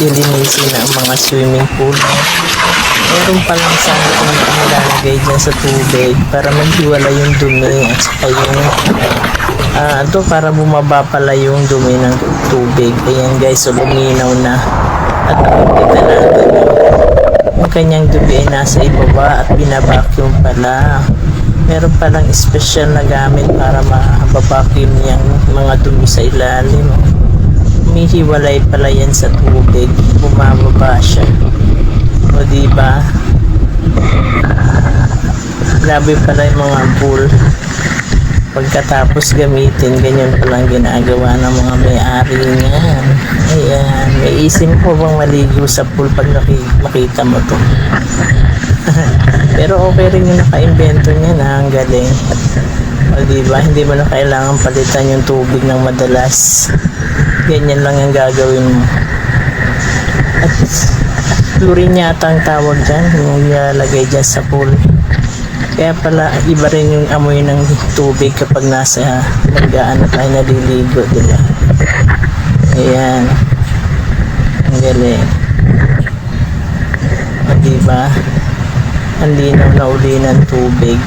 lilinisin ang mga swimming pool. Meron pa lang sana kung nilalagay dyan sa tubig para maghiwala yung dumi at saka yung ah ito para bumaba pala yung dumi ng tubig. Ayan guys, so luminaw na. At nakikita natin yung kanyang dumi ay nasa ibaba at binabacuum pala. Meron palang special na gamit para mababacuum yung mga dumi sa ilalim. Humihiwalay pala yan sa tubig. Bumababa siya. O diba? Grabe pala yung mga pool. Pagkatapos gamitin, ganyan palang ginagawa ng mga may-ari niyan. Ayan. May isim po bang maligo sa pool pag makita mo to? Pero okay rin yung naka-invento niya na ang galing. O diba? Hindi mo na kailangan palitan yung tubig ng madalas. Ganyan lang ang gagawin mo. At chlorine yata ang tawag dyan, yung nilalagay dyan sa pool. Kaya pala, iba rin yung amoy ng tubig kapag nasa nag-ano tayo naliligo, di ba? Ayan. Ang galing. O, di ba? Ang linaw na uli ng tubig.